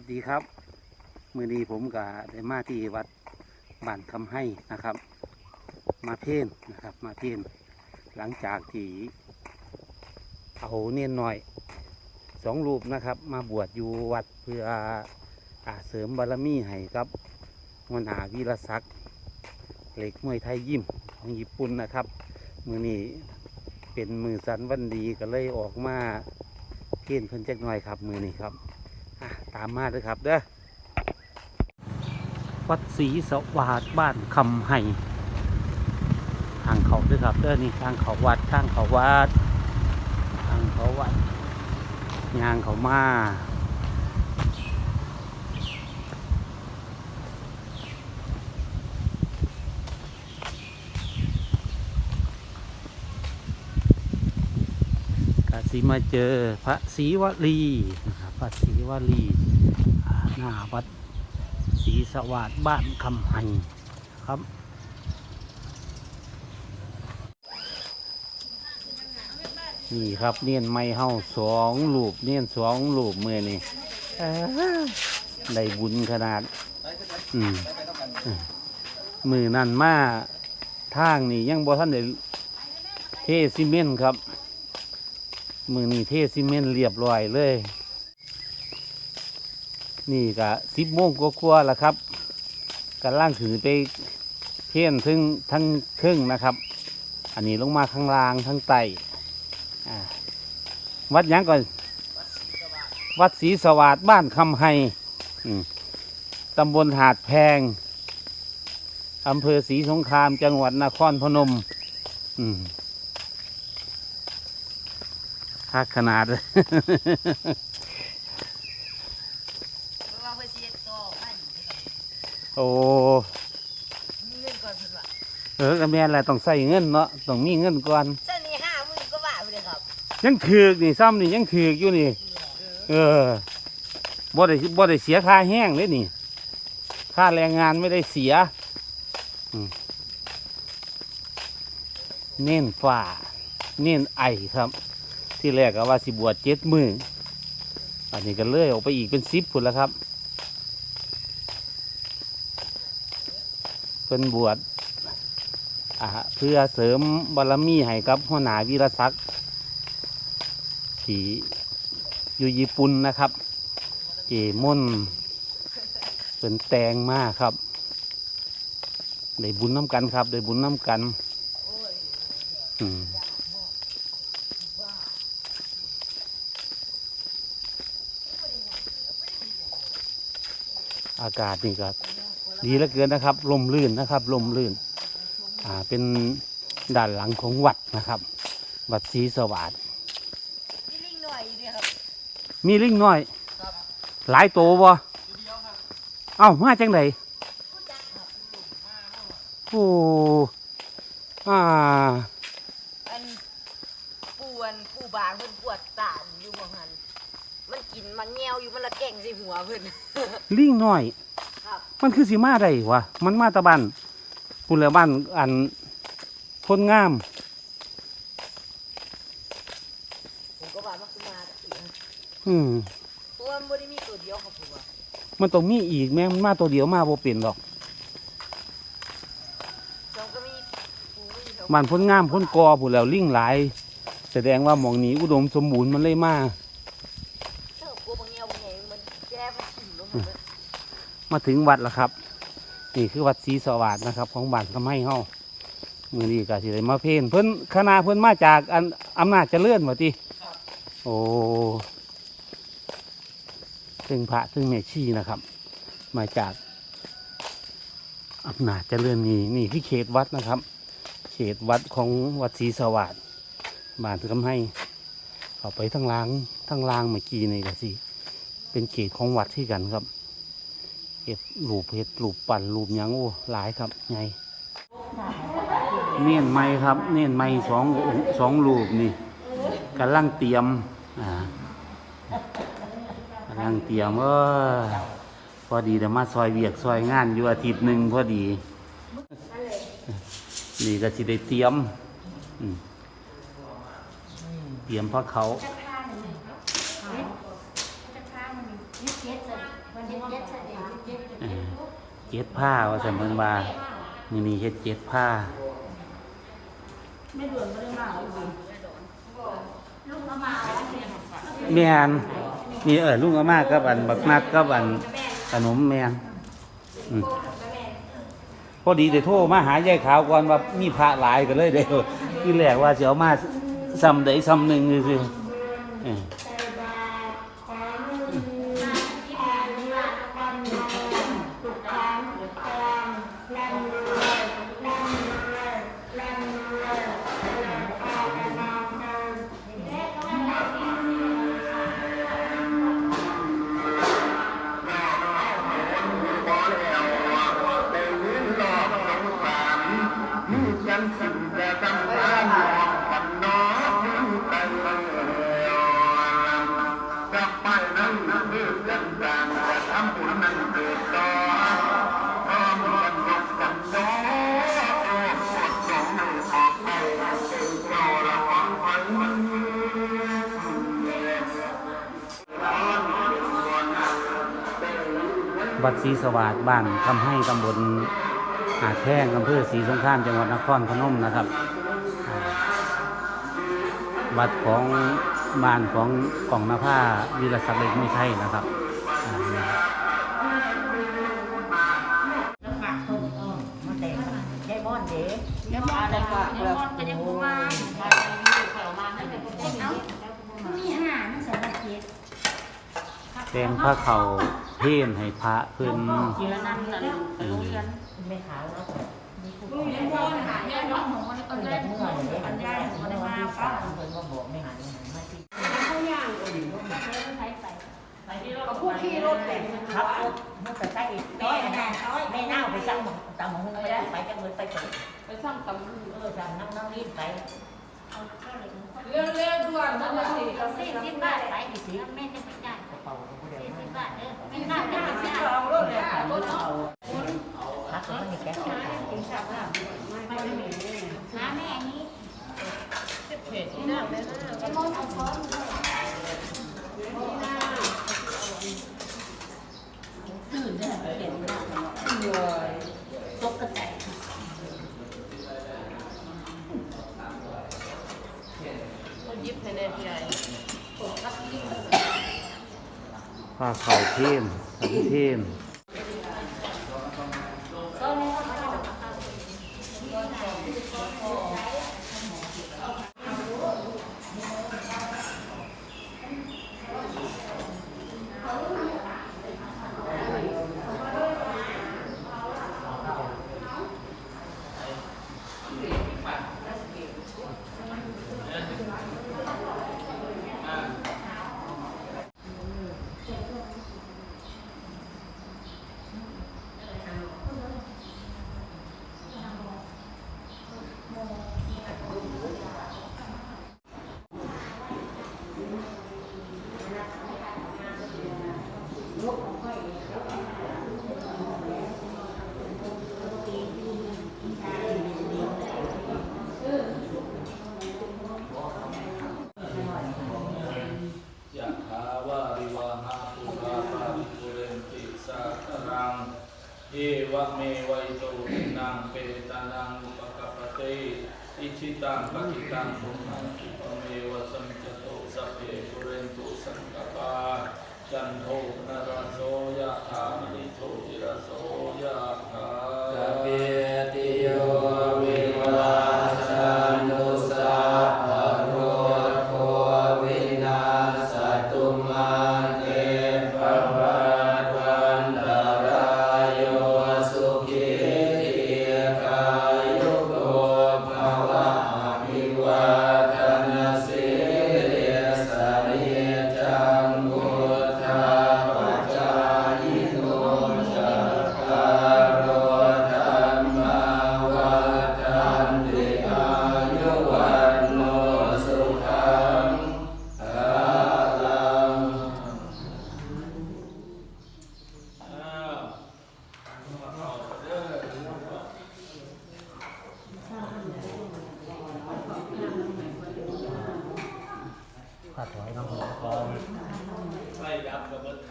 วัสดีครับ มือนี้ผมกับได้มาที่วัดบ้านคำให้นะครับ มาเพ่นนะครับ มาเพ่นหลังจากที่เอาเนียนหน่อยสองรูปนะครับ มาบวชอยู่วัดเพื่ออาเสริมบารมีให้ครับมนาวีรศักดิ์เหล็กมวยไทยยิมของญี่ปุ่นนะครับ มือนี้เป็นมือสันวันดีก็เลยออกมาเพ่นเพิ่นจักหน่อยครับ มือนี้ครับ ตามมาเลยครับเด้อวัดศรีสวาดบ้านคำไห้ทางเขาด้วยครับเด้อนี่ทางเขาวัดทางเขาวัดทางเขาวัดยางเขามาก็สิมาเจอพระศรีวลีนะ พระศรีวลีหน้าวัดศรีสวัสดิ์บ้านคำหันครับนี่ครับเนียนไม้เฮาสองลูปเนียนสองลูปมือนี่ได้บุญขนาด อืมมือนั่นมาทางนี่ยังบ่ท่านได้เทซีเมนครับ มือนี่เทซีเมนเรียบร้อยเลย นี่ก็สิบโมงกว่าๆแล้วครับกำลังถือไปเพี้ยนทึงทั้งครึ่งนะครับ อันนี้ลงมาข้างล่างทั้งไตวัดยังก่อน วัดศรีสวัสดิ์บ้านคำไฮอืมตำบลหาดแพงอำเภอศรีสงครามจังหวัดนครพนมอืมคักขนาดเลย เพราะว่าเพื่อเสียต่อมัน โอ้มีเงินก่อนเพิ่นว่าเออกับแม่นแหละต้องใส่เงินเนาะต้องมีเงินก่อนเส้นนี้ห้าหมื่นก็ว่าไปเลยครับยังถือกนี่ซ้ำนี่ยังถือกอยู่นี่ เออบ่ได้บ่ได้เสียค่าแห้งเลยนี่ ค่าแรงงานไม่ได้เสียอืมเน้นฝ่า เน้นไอครับ ที่แรกก็ว่าสิบวชเจ็ดมืออันนี้ก็เลื่อยออกไปอีกเป็นสิบพุ่นแล้วครับ เป็นบวชเพื่อเสริมบารมีให้กับหัวหน้าวีรศักดิ์ที่อยู่ญี่ปุ่นนะครับ เจมอนเป็นแตงมากครับ ได้บุญน้ำกันครับ ได้บุญน้ำกันอากาศนี่ก็ ดีเหลือเกินนะครับลมลื่นนะครับลมลื่นอ่าเป็นด้านหลังของวัดนะครับ วัดศรีสวัสดมีลิงหน่อยเดียวครับมีลิงน้อย ครับหลายตัวบ่เอ้ามาจังไดผู้จักครับโอ้อ่าอันปูอันปูบางเพิ่นปวดตาอยู่บ่หันมันกินมันแงวอยู่มันละแก่งใส่หัวเพิ่นลิงน้อยครับ มันคือสิมาได้วะมันมาตะบันพุ่นแล้วบ้านอันคนงามผมก็ว่ามันคือมาตะกี้นะอืมเพราะว่ามันบ่ได้มีตัวเดียวครับผมว่ามันต้องมีอีกแม่มันมาตัวเดียวมาบ่เป็นหรอกเราก็มีปูอยู่แถวบ้านพ้นงามพ้นกอพุ่นแล้วลิงหลาย แสดงว่าหมองนี้อุดมสมบูรณ์มันเลยมาเจ้าปูบางแงวบางแงวมันแก้ มาถึงวัดแล้วครับนี่คือวัดศรีสวัสดนะครับ ของบ้านคำให้เฮามือนี้ก็สิได้มาเพลนเพิ่นคณะเพิ่นมาจากอันอำนาจเจริญว่าติโอ้ถึงพระถึงแม่ชีนะครับ มาจากอำนาจเจริญนี่นี่คือเขตวัดนะครับ เขตวัดของวัดศรีสวัสดบ้านคำให้เข้าไปทั้งล่างทั้งล่างเมื่อกี้นี่ก็สิเป็นเขตของวัดที่กันครับ เห็ดลูบเห็ดลูบปั่นลูบยังโอ้หลายครับไงเนียนไม้ครับ เนียนไม้สองสองลูบนี่กำลังเตรียมอ่ากำลังเตรียมเออพอดีแต่มาซอยเวียกซอยงานอยู่อาทิตย์หนึ่งพอดีนี่ก็สิได้เตรียมอืมเตรียมพระเขา จะฆ่ามัน เจ็ดเสร็จวันเจ็ดเจ็ดเสร็จเองเจ็ดเจ็ด เออ เจ็ดผ้าว่าสันเพิ่นว่ามื้อนี้เฮ็ดเจ็ดผ้าไม่ด่วนไม่ได้มาเอาอยู่ลูกเอามาเอาเนี่ยแม่นนี่เออลุงอามากับอันบักนัดกับอันขนมแม่นอืมพอดีได้โทรมาหายายขาวก่อนว่ามีพระหลายก็เลยได้คือแรกว่าสิเอามาซ้ำใดซ้ำหนึ่งซื่อๆเออ นั้นคือกันต่างแต่ทำบุญนั้นเกิดต่อพร้อมกันยกกันน้องโอ้โหสองมือออกไปเราละวังพันวัดศรีสวัสดิ์บ้านทำให้ตำบลหาดแท่งอำเภอศรีสงครามจังหวัดนครพนมนะครับวัดของ บ้านของกล่องนภาวีรศักดิ์เล็กไม่ใช่นะครับอ่านี่แล้วฝากคนเออมาแต่งยายบ้อนเด้ยายบ้อนได้ฝากแล้วก็ยังบ่มาเอามีห้ามันสารเจ็ดแตงผ้าเขาเพ่นให้พระเพิ่นทีละนั่นนั่นโรงเรียนไม่ขาวแล้วมีผู้ยายบ้อนหายายบ้อนของมันก็ได้เมื่อเลยมันได้ของมันมาป้าเพิ่นก็บอกไม่หันมาที่เขาย่างก็อยู่รถมาใช้ไป ไปที่รถผู้ขี่รถแต่ขับรถมันก็ใช้น้อยนะแม่เน่าไปสั่งตำหงไม่ได้ไปจังเลยไปเถอะไปสร้างตำลึงเออสั่งนั่งนั่งรีบไปเรื่องเรื่องด่วนนั่นแหละสี่สิบบาทไปกี่สิแม่จะไปจ่ายกระเป๋าของเดียวสี่สิบบาทเออแม่น่าจะไปจ่ายเอารถเลยค่ะรถเอาพักมันมีแก๊สกินข้าวแล้วไม่ไม่มีหาแม่นี้เผ็ดที่นั่นเลยนะจะมอนเอาช้อนตื่นได้เห็นแล้วตกกระจาย คนยิบให้แน่พี่ใหญ่ ผ้าขาวเข้มสังเข้ม ยะถาวาริวาหาปุราปาริปุเรนติ สรังเอวะเมวัยโตทินังเปตานังอุปกปปติอิชิตังปฏิตังตุมังคิปะเมวะสัมจโตสัพเพปุเรนตุสังกปาจันโทนรโสยะถามณิโทติรโสยะถา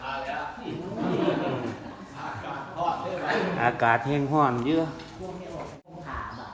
ขาแล้วอากาศทอดได้ไหมอากาศแห้งห้อนเยอะ ขาบ่า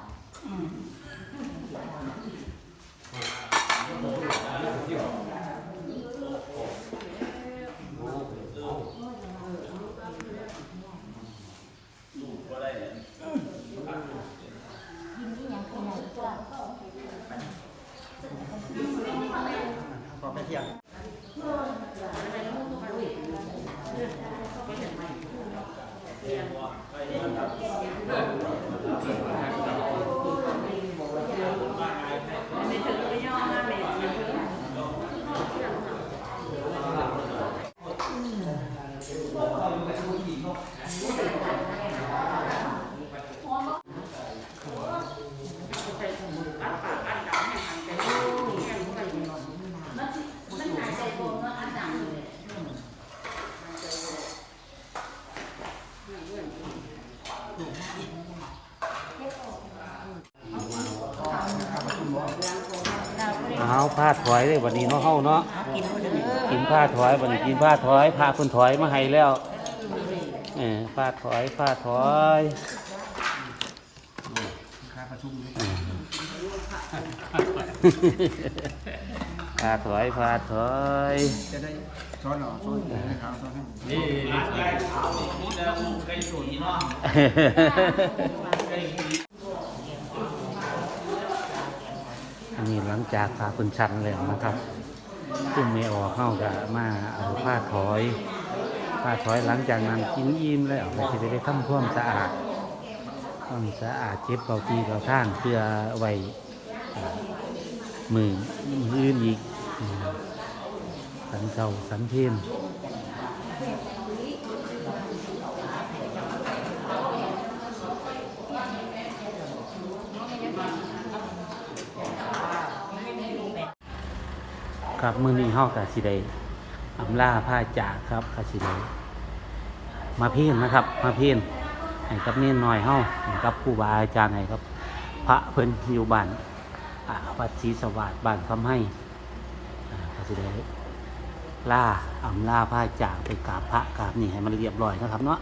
เอาผ้า ถอยเลยวันนี้เนาะเฮาเนาะกินคนเดียวกินผ้าถอยวันนี้กินผ้าถอยผ้าคนถอยมาให้แล้วเออผ้าถอยผ้าถอยผ้าถอยผ้าถอยจะได้ซ้อนหรอซ้อนให้ขาวซ้อนให้นี่ร้านไก่ขาวนี่มีแต่ลูกไก่สนเนาะไก่สี อั นนี้หลังจากพาคุณชันแล้วนะครับซึ่งไม่ออกเข้ากับมาเอาผ้าถอยผ้าถอยหลังจากนั้นกินอิ่มแล้วก็จะได้ทำความสะอาดความสะอาดเจ็บเกาตีเกาท่านเพื่อไว้มือมืออื่นอีกสันเจ้าสันเพียน ครับมือนี้เฮากะสิได้อำลาผ้าจากครับกะสิได้มาเพียนนะครับ มาเพียนให้กับนียนหน่อยเฮาให้กับครูบาอาจารย์ให้ครับ พระเพิ่นอยู่บ้านอ่าวัดศรีสวัสดิ์บ้านคำให้อ่ากะสิได้ล่าอำลาผ้าจากไปกราบพระกราบนี่ให้มันเรียบร้อยนะครับเนาะ